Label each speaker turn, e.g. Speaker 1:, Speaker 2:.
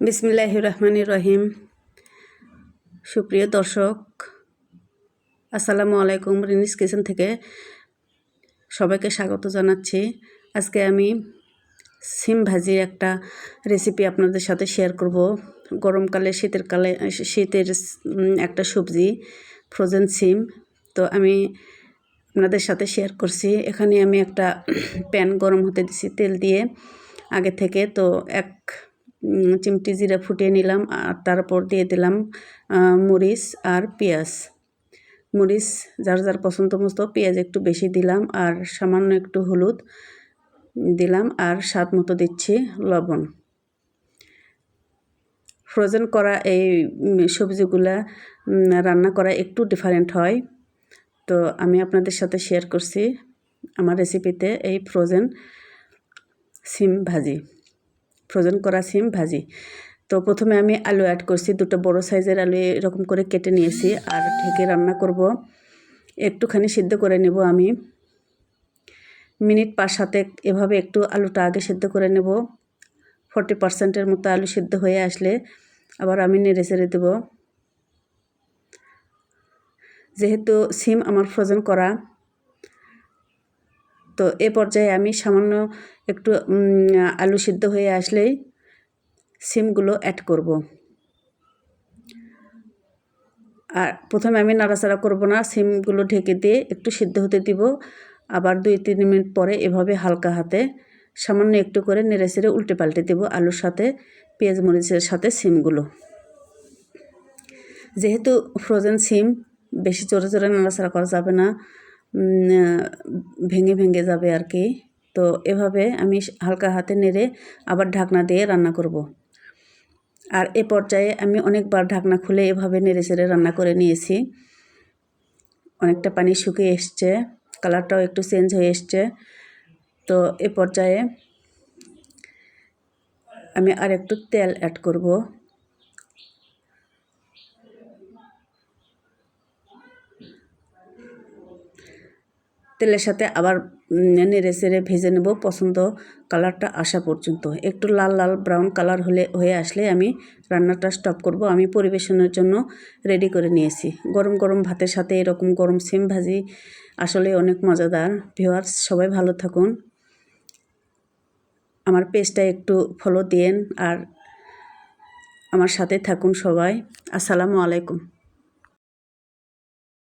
Speaker 1: বিসমিল্লাহ রহমান রহিম। সুপ্রিয় দর্শক, আসসালামু আলাইকুম। রিনিস কিচেন থেকে সবাইকে স্বাগত জানাচ্ছি। আজকে আমি সিম ভাজির একটা রেসিপি আপনাদের সাথে শেয়ার করব। গরমকালে, শীতের কালে, শীতের একটা সবজি, ফ্রোজেন সিম। তো আমি আপনাদের সাথে শেয়ার করছি। এখানে আমি একটা প্যান গরম হতে দিছি তেল দিয়ে আগে থেকে। তো এক চিমটি জিরা ফুটিয়ে নিলাম আর তারপর দিয়ে দিলাম মরিচ আর পেঁয়াজ। মরিচ যার যার পছন্দ মতো পেঁয়াজ একটু বেশি দিলাম আর সামান্য একটু হলুদ দিলাম আর স্বাদ মতো দিচ্ছি লবণ। ফ্রোজেন করা এই সবজিগুলা রান্না করা একটু ডিফারেন্ট হয়। তো আমি আপনাদের সাথে শেয়ার করছি আমার রেসিপিতে এই ফ্রোজেন সিম ভাজি। ফ্রোজেন করা সিম ভাজি। তো প্রথমে আমি আলু অ্যাড করছি, দুটো বড় সাইজের আলু এরকম করে কেটে নিয়েছি আর ঢেকে রান্না করব। একটুখানি সিদ্ধ করে নেব আমি। মিনিট পাঁচ সাথে এভাবে একটু আলুটা আগে সিদ্ধ করে নেব। ফর্টি পার্সেন্টের মতো আলু সিদ্ধ হয়ে আসলে আবার আমি নেড়ে চেড়ে দেব। যেহেতু সিম আমার ফ্রোজেন করা তো এ পর্যায়ে আমি সামান্য একটু আলু সিদ্ধ হয়ে আসলেই সিমগুলো অ্যাড করব। আর প্রথমে আমি নাড়াচাড়া করব না, সিমগুলো ঢেকে দিয়ে একটু সিদ্ধ হতে দিব। আবার দুই, তিন মিনিট পরে এভাবে হালকা হাতে সামান্য একটু করে নেড়ে চেড়ে উল্টে পাল্টে দেবো আলুর সাথে, পেঁয়াজ মরিচের সাথে সিমগুলো। যেহেতু ফ্রোজেন সিম, বেশি জোরে জোরে নাড়াচাড়া করা যাবে না। ভেঙে ভেঙে যাবে আর কি। তো এভাবে আমি হালকা হাতে নেড়ে আবার ঢাকনা দিয়ে রান্না করব। আর এ পর্যায়ে আমি অনেকবার ঢাকনা খুলে এভাবে নেড়ে চেড়ে রান্না করে নিয়েছি। অনেকটা পানি শুকিয়ে এসছে, কালারটাও একটু চেঞ্জ হয়ে এসছে। তো এ পর্যায়ে আমি আর একটু তেল অ্যাড করব। তেলের সাথে আবার নেড়ে চেড়ে ভেজে নেব পছন্দ কালারটা আসা পর্যন্ত। একটু লাল লাল ব্রাউন কালার হলে, হয়ে আসলে আমি রান্নাটা স্টপ করব। আমি পরিবেশনের জন্য রেডি করে নিয়েছি। গরম গরম ভাতের সাথে এরকম গরম সিম ভাজি আসলে অনেক মজাদার। ভিওয়ার্স সবাই ভালো থাকুন। আমার পেজটা একটু ফলো দিয়েন আর আমার সাথে থাকুন সবাই। আসসালামু আলাইকুম।